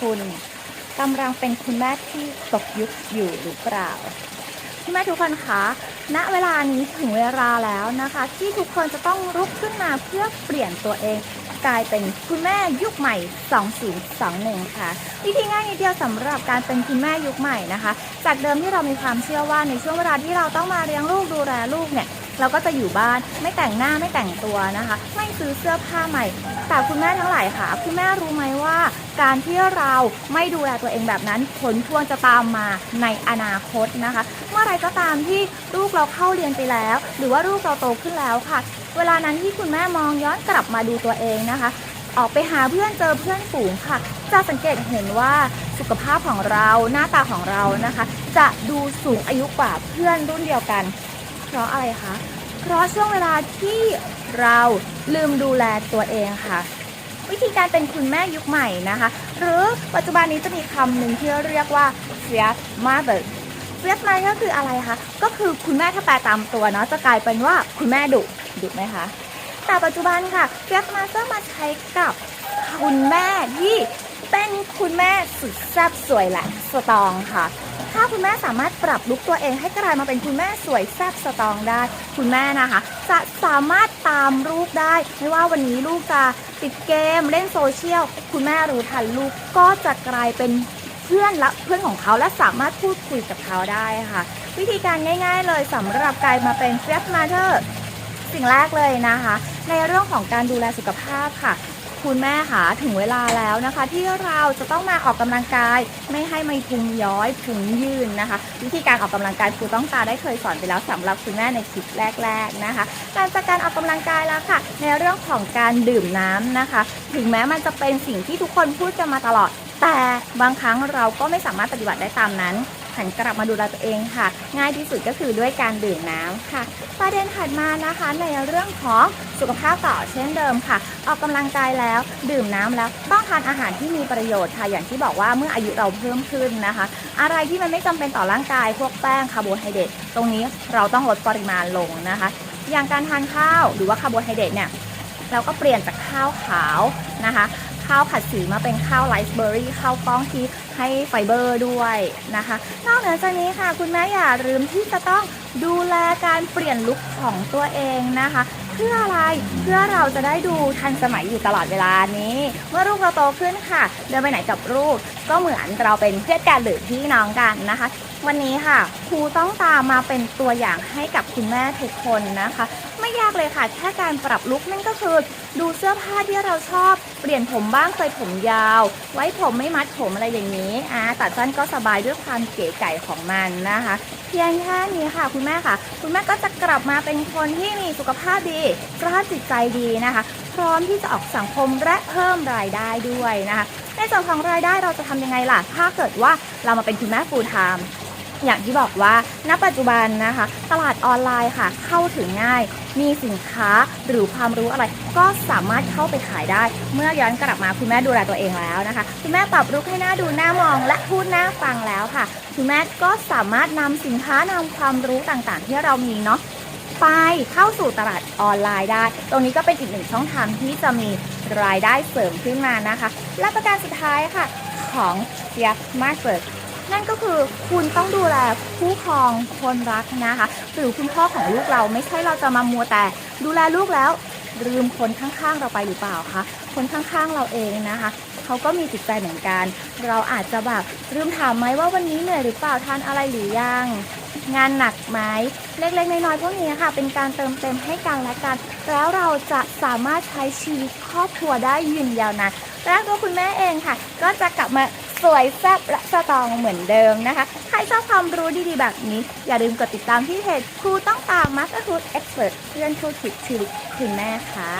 คุณกำลังเป็นคุณแม่ที่ตกยุคอยู่หรือเปล่าคุณแม่ทุกคนคะณเวลานี้ถึงเวลาแล้วนะคะ ที่ทุกคนจะต้องลุกขึ้นมาเพื่อเปลี่ยนตัวเอง กลายเป็นคุณแม่ยุคใหม่ 2021 ค่ะ วิธีง่ายนิดเดียวสำหรับการเป็นคุณแม่ยุคใหม่นะคะ จากเดิมที่เรามีความเชื่อว่าในช่วงเวลาที่เราต้องมาเลี้ยงลูกดูแลลูกเนี่ย เราก็จะอยู่บ้านไม่แต่งหน้าไม่แต่งตัวนะคะ ไม่ซื้อเสื้อผ้าใหม่ แต่คุณแม่ทั้งหลายค่ะ คุณแม่รู้ไหมว่า การที่เราไม่ดูแลตัวเองแบบนั้น ผลพวงจะตามมาในอนาคตนะคะ เมื่อไรก็ตามที่ลูกเราเข้าเรียนไปแล้ว หรือว่าลูกเราโตขึ้นแล้วค่ะ เวลานั้นที่คุณแม่มองย้อนกลับมาดูตัวเองนะคะออกไปหาเพื่อนเจอเพื่อนฝูงค่ะ จะสังเกตเห็นว่าสุขภาพของเราหน้าตาของเรานะคะ จะดูสูงอายุกว่าเพื่อนรุ่นเดียวกัน เพราะอะไรคะ เพราะช่วงเวลาที่เราลืมดูแลตัวเองค่ะ วิธีการเป็นคุณแม่ยุคใหม่นะคะ หรือปัจจุบันนี้จะมีคำหนึ่งที่เรียกว่า fiat mother fiat mother ก็คืออะไรคะ ก็คือคุณแม่ถ้าแปลตามตัวเนาะจะกลายเป็นว่าคุณแม่ดุดุไหมคะ แต่ปัจจุบันค่ะ fiat mother มาใช้กับคุณแม่ที่เป็นคุณแม่สุดแซ่บสวยและสตรองค่ะ ถ้าคุณแม่สามารถปรับลุกตัวเองให้กลายมาเป็นคุณแม่สวยแซ่บสตองได้ คุณแม่นะคะจะสามารถตามลูกได้ ไม่ว่าวันนี้ลูกจะติดเกมเล่นโซเชียล คุณแม่รู้ทันลูกก็จะกลายเป็นเพื่อนและเพื่อนของเขาและสามารถพูดคุยกับเขาได้ค่ะ วิธีการง่ายๆเลยสำหรับกลารมาเป็นเฟสมาเธอร์สิ่งแรกเลยนะคะ ในเรื่องของการดูแลสุขภาพค่ะ คุณแม่คะถึงเวลาแล้วนะคะ ที่เราจะต้องมาออกกำลังกายไม่ให้ไม่พุงย้อยพุงยืนนะคะ วิธีการออกกำลังกายครูต้องตาได้เคยสอนไปแล้วสำหรับคุณแม่ในคลิปแรก ๆนะคะการจากการออกกำลังกายแล้วค่ะ ในเรื่องของการดื่มน้ำนะคะ ถึงแม้มันจะเป็นสิ่งที่ทุกคนพูดกันมาตลอด แต่บางครั้งเราก็ไม่สามารถปฏิบัติได้ตามนั้น หันกลับมาดูแลตัวเองค่ะ ง่ายที่สุดก็คือด้วยการดื่มน้ำค่ะ ประเด็นถัดมานะคะในเรื่องของสุขภาพต่อเช่นเดิมค่ะ ออกกำลังกายแล้ว ดื่มน้ำแล้วต้องทานอาหารที่มีประโยชน์ค่ะ อย่างที่บอกว่าเมื่ออายุเราเพิ่มขึ้นนะคะ อะไรที่มันไม่จำเป็นต่อร่างกายพวกแป้งคาร์โบไฮเดรตตรงนี้เราต้องลดปริมาณลงนะคะ อย่างการทานข้าวหรือว่าคาร์โบไฮเดรตเนี่ยเราก็เปลี่ยนจากข้าวขาวนะคะ ข้าวผัดสีมาเป็นข้าวไรซ์เบอร์รี่ข้าวกล้องที่ให้ไฟเบอร์ด้วยนะคะ นอกเหนือจากนี้ค่ะ คุณแม่อย่าลืมที่จะต้องดูแลการเปลี่ยนลุคของตัวเองนะคะเพื่ออะไร เพื่อเราจะได้ดูทันสมัยอยู่ตลอดเวลานี้ เมื่อลูกเราโตขึ้นค่ะ เดินไปไหนกับลูกก็เหมือนเราเป็นเพื่อนกันหรือพี่น้องกันนะคะ วันนี้ค่ะครูต้องตามมาเป็นตัวอย่างให้กับคุณแม่ทุกคนนะคะ ไม่ยากเลยค่ะ แค่การปรับลุคนั่นก็คือ ดูเสื้อผ้าที่เราชอบ เปลี่ยนผมบ้างเคยผมยาว ไว้ผมไม่มัดผมอะไรอย่างนี้อ่าตัดสั้นก็สบายด้วยความเก๋ไก่ของมันนะคะ เพียงแค่นี้ค่ะคุณแม่ค่ะ คุณแม่ก็จะกลับมาเป็นคนที่มีสุขภาพดีสภาพจิตใจดีนะคะ พร้อมที่จะออกสังคมและเพิ่มรายได้ด้วยนะคะในส่วนของรายได้เราจะทำยังไงล่ะ ถ้าเกิดว่าเรามาเป็นคุณแม่ full time อย่างที่บอกว่าณปัจจุบันนะคะ ตลาดออนไลน์ค่ะเข้าถึงง่าย มีสินค้าหรือความรู้อะไร ก็สามารถเข้าไปขายได้ เมื่อย้อนกลับมาคุณแม่ดูแลตัวเองแล้วนะคะ คุณแม่ปรับลุกให้หน้าดูหน้ามองและพูดหน้าฟังแล้วค่ะ คุณแม่ก็สามารถนำสินค้านำความรู้ต่างๆ ที่เรามีเนาะไปเข้าสู่ตลาดออนไลน์ได้ ตรงนี้ก็เป็นอีกหนึ่งช่องทางที่จะมีรายได้เสริมขึ้นมานะคะ และประการสุดท้ายค่ะของเซียมาร์เฟิร์ นั่นก็คือคุณต้องดูแลผู้ครองคนรักนะคะ หรือคุณพ่อของลูกเราไม่ใช่เราจะมามัวแต่ ดูแลลูกแล้วลืมคนข้างๆเราไปหรือเปล่าคะคนข้างๆเราเองนะคะเขาก็มีจิตใจเหมือนกัน เราอาจจะแบบลืมถามไหมว่าวันนี้เหนื่อยหรือเปล่าทานอะไรหรือยังงานหนักไหมเล็กๆน้อยๆพวกนี้ค่ะ เป็นการเติมเต็มให้กันและกัน แล้วเราจะสามารถใช้ชีวิตครอบครัวได้ยืนยาวนานและตัวคุณแม่เองค่ะ ก็จะกลับมา สวยแซ่บและสตองเหมือนเดิมนะคะ ใครชอบความรู้ดีๆแบบนี้ อย่าลืมกดติดตามที่เพจครูต้องตาม Motherhood Expert เพื่อนธุรกิจชีวิตคุณแม่ค่ะ